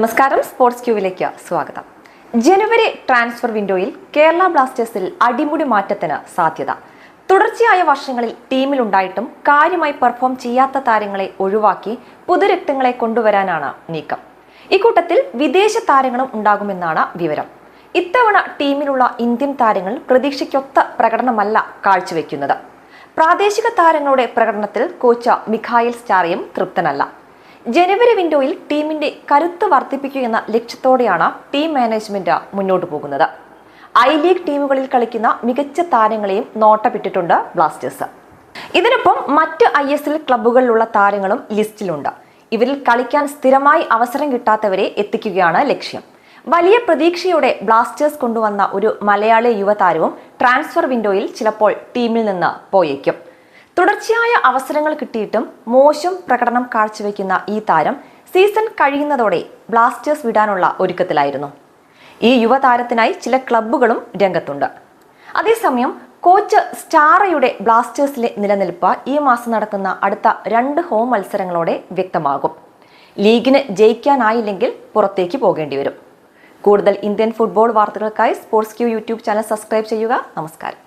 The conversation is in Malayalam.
നമസ്കാരം സ്പോർട്സ് ക്യൂവിലേക്ക് സ്വാഗതം. ജനുവരി ട്രാൻസ്ഫർ വിൻഡോയിൽ കേരള ബ്ലാസ്റ്റേഴ്സിൽ അടിമുടി മാറ്റത്തിന് സാധ്യത. തുടർച്ചയായ വർഷങ്ങളിൽ ടീമിലുണ്ടായിട്ടും കാര്യമായി പെർഫോം ചെയ്യാത്ത താരങ്ങളെ ഒഴിവാക്കി പുതുരക്തങ്ങളെ കൊണ്ടുവരാനാണ് നീക്കം. ഇക്കൂട്ടത്തിൽ വിദേശ താരങ്ങളും ഉണ്ടാകുമെന്നാണ് വിവരം. ഇത്തവണ ടീമിലുള്ള ഇന്ത്യൻ താരങ്ങൾ പ്രതീക്ഷയ്ക്കൊത്ത പ്രകടനമല്ല കാഴ്ചവെക്കുന്നത്. പ്രാദേശിക താരങ്ങളുടെ പ്രകടനത്തിൽ കോച്ച് മിഖായിൽ സ്റ്റാറിയും തൃപ്തനല്ല. ജനുവരി വിൻഡോയിൽ ടീമിന്റെ കരുത്ത് വർദ്ധിപ്പിക്കുക ലക്ഷ്യത്തോടെയാണ് ടീം മാനേജ്മെന്റ് മുന്നോട്ട് പോകുന്നത്. ഐ ലീഗ് ടീമുകളിൽ കളിക്കുന്ന മികച്ച താരങ്ങളെയും നോട്ടമിട്ടിട്ടുണ്ട് ബ്ലാസ്റ്റേഴ്സ്. ഇതിനൊപ്പം മറ്റ് ഐ എസ് എൽ ക്ലബ്ബുകളിലുള്ള താരങ്ങളും ലിസ്റ്റിലുണ്ട്. ഇവരിൽ കളിക്കാൻ സ്ഥിരമായി അവസരം കിട്ടാത്തവരെ എത്തിക്കുകയാണ് ലക്ഷ്യം. വലിയ പ്രതീക്ഷയോടെ ബ്ലാസ്റ്റേഴ്സ് കൊണ്ടുവന്ന ഒരു മലയാളി യുവതാരവും ട്രാൻസ്ഫർ വിൻഡോയിൽ ചിലപ്പോൾ ടീമിൽ നിന്ന് പോയേക്കും. തുടർച്ചയായ അവസരങ്ങൾ കിട്ടിയിട്ടും മോശം പ്രകടനം കാഴ്ചവെക്കുന്ന ഈ താരം സീസൺ കഴിയുന്നതോടെ ബ്ലാസ്റ്റേഴ്സ് വിടാനുള്ള ഒരുക്കത്തിലായിരുന്നു. ഈ യുവതാരത്തിനായി ചില ക്ലബ്ബുകളും രംഗത്തുണ്ട്. അതേസമയം കോച്ച് സ്റ്റാറയുടെ ബ്ലാസ്റ്റേഴ്സിലെ നിലനിൽപ്പ് ഈ മാസം നടക്കുന്ന അടുത്ത രണ്ട് ഹോം മത്സരങ്ങളോടെ വ്യക്തമാകും. ലീഗിന് ജയിക്കാനായില്ലെങ്കിൽ പുറത്തേക്ക് പോകേണ്ടി വരും കൂടുതൽ ഇന്ത്യൻ ഫുട്ബോൾ വാർത്തകൾക്കായി sports Q YouTube channel subscribe ചെയ്യുക. നമസ്കാരം.